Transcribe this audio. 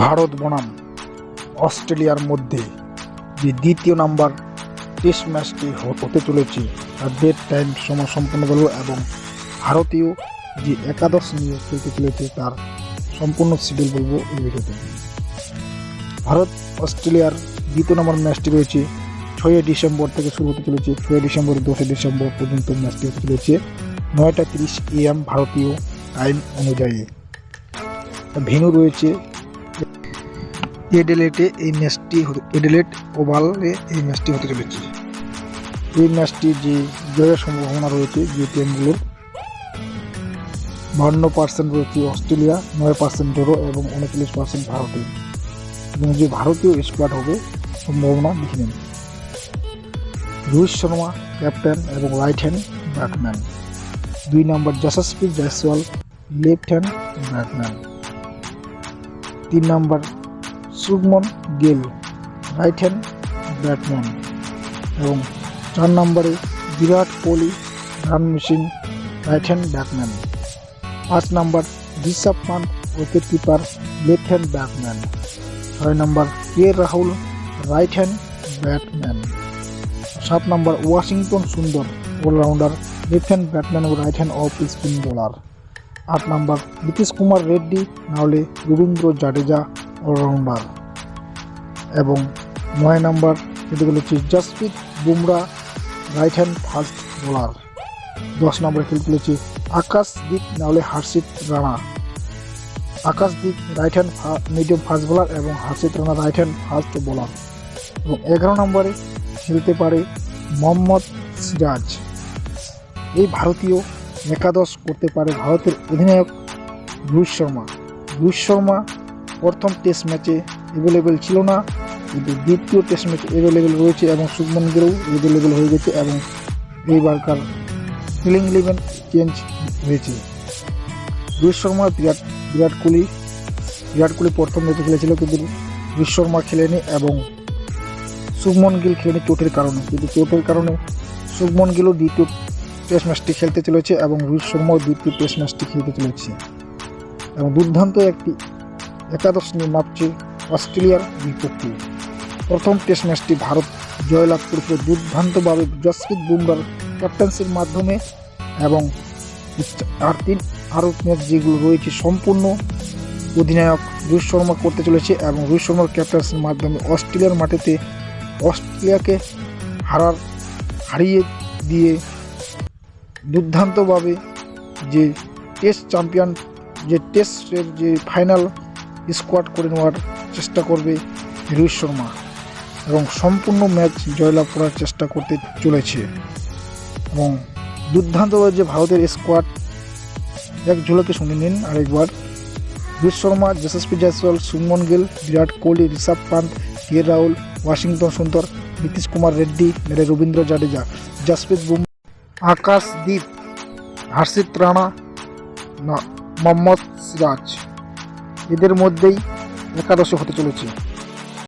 ভারত বনাম, অস্ট্রেলিয়ার মধ্যে যে দ্বিতীয় নাম্বার টেস্ট ম্যাচটি হতে চলেছে, তার ডেট, টাইম, সময় সম্পন্ন বলব এবং ভারতীয় যে একাদশ নিয়ে খেলতে চলেছে, তার সম্পূর্ণ শিডিউল বলব এই ভিডিওতে। ভারত, অস্ট্রেলিয়ার দ্বিতীয় নম্বর ম্যাচটি রয়েছে ছয়ই ডিসেম্বর থেকে শুরু হতে চলেছে ছয়ই ডিসেম্বর দশই ডিসেম্বর পর্যন্ত ম্যাচটি হতে চলেছে নয়টা তিরিশ এএম ভারতীয় টাইম অনুযায়ী। ভেন্যু রয়েছে এডেলেটে এই ম্যাচটি এডেলেট ওভালে এই ম্যাচটি হতে চলেছে। এই ম্যাচটি যে জয়ের সম্ভাবনা রয়েছে, যে টিমগুলোর বান্ন পার্সেন্ট রয়েছে অস্ট্রেলিয়া, নয় পার্সেন্ট ডোরো এবং উনচল্লিশ পার্সেন্ট ভারতীয়। এবং যে ভারতীয় স্কোয়াড হবে, সম্ভাবনা দেখে নিন। রোহিত শর্মা ক্যাপ্টেন এবং রাইট হ্যান্ড ব্যাটম্যান দুই নম্বর Yashasvi Jaiswal left hand batman তিন নম্বর Shubman Gill right hand batman এবং চার নম্বরে Virat Kohli run machine right hand batman পাঁচ নম্বর Rishabh Pant wicket keeper left hand batman ছয় নম্বর K Rahul right hand batman সাত নম্বর Washington Sundar allrounder left hand batman ও right hand off spin bowler আট নম্বর নীতিশ কুমার রেড্ডি, নাহলে Rabindra Jadeja. Allrounder এবং নয় নম্বর যেগুলো হচ্ছে Jasprit Bumrah right hand fast bowler দশ নম্বরে খেলতে চলেছে আকাশদীপ নাহলে Harshit Rana Akashdeep right hand medium fast bowler এবং Harshit Rana right hand fast bowler এবং এগারো নম্বরে খেলতে পারে মোহাম্মদ সিরাজ। এই ভারতীয় একাদশ করতে পারে ভারতের অধিনায়ক রোহিত শর্মা। রোহিত শর্মা প্রথম টেস্ট ম্যাচে অ্যাভেলেবেল ছিল না, কিন্তু দ্বিতীয় টেস্ট ম্যাচে অ্যাভেলেবেল রয়েছে এবং শুভমন গিলও অ্যাভেলেবেল হয়ে গেছে এবং এইবারকার ফিলিং ইলেভেন চেঞ্জ হয়েছে। রোহিত শর্মা, বিরাট বিরাট কোহলি বিরাট কোহলি প্রথম ম্যাচে খেলেছিল, কিন্তু রোহিত শর্মা খেলেনি এবং শুভমন গিল খেলেনি চোটের কারণে। কিন্তু চোটের কারণে শুভমন গিলও দ্বিতীয় টেস্ট ম্যাচটি খেলতে চলেছে এবং রোহিত শর্মাও দ্বিতীয় টেস্ট ম্যাচটি খেলতে চলেছে। এবং দুর্দান্ত একটি একাদশ নিয়ে মাপছে অস্ট্রেলিয়ার বিপক্ষে। প্রথম টেস্ট ম্যাচটি ভারত জয়লাভ করেছিল দুর্দান্তভাবে জসপ্রীত বুমরার ক্যাপ্টেন্সির মাধ্যমে এবং আর তিন আরও ম্যাচ যেগুলো রয়েছে সম্পূর্ণ অধিনায়ক রোহিত শর্মা করতে চলেছে এবং রোহিত শর্মার ক্যাপ্টেন্সির মাধ্যমে অস্ট্রেলিয়ার মাটিতে অস্ট্রেলিয়াকে হারার, হারিয়ে দিয়ে দুর্দান্তভাবে যে টেস্ট চ্যাম্পিয়ন, যে টেস্টের যে ফাইনাল স্কোয়াড করে নেওয়ার চেষ্টা করবে রোহিত শর্মা এবং সম্পূর্ণ ম্যাচ জয়লাভ করার চেষ্টা করতে চলেছে। এবং দুর্দান্তভাবে যে ভারতের স্কোয়াড এক ঝুলকে শুনে নিন আরেকবার। রোহিত শর্মা, যশস্বী জয়সওয়াল, সুমন গিল, বিরাট কোহলি, ঋষভ পান্ত, কে রাহুল, ওয়াশিংটন সুন্দর, নীতিশ কুমার রেড্ডি মেরে রবীন্দ্র জাডেজা জসপ্রীত বুম আকাশদীপ, হর্ষিত রানা মোহাম্মদ সিরাজ। এদের মধ্যেই একাদশী হতে চলেছে।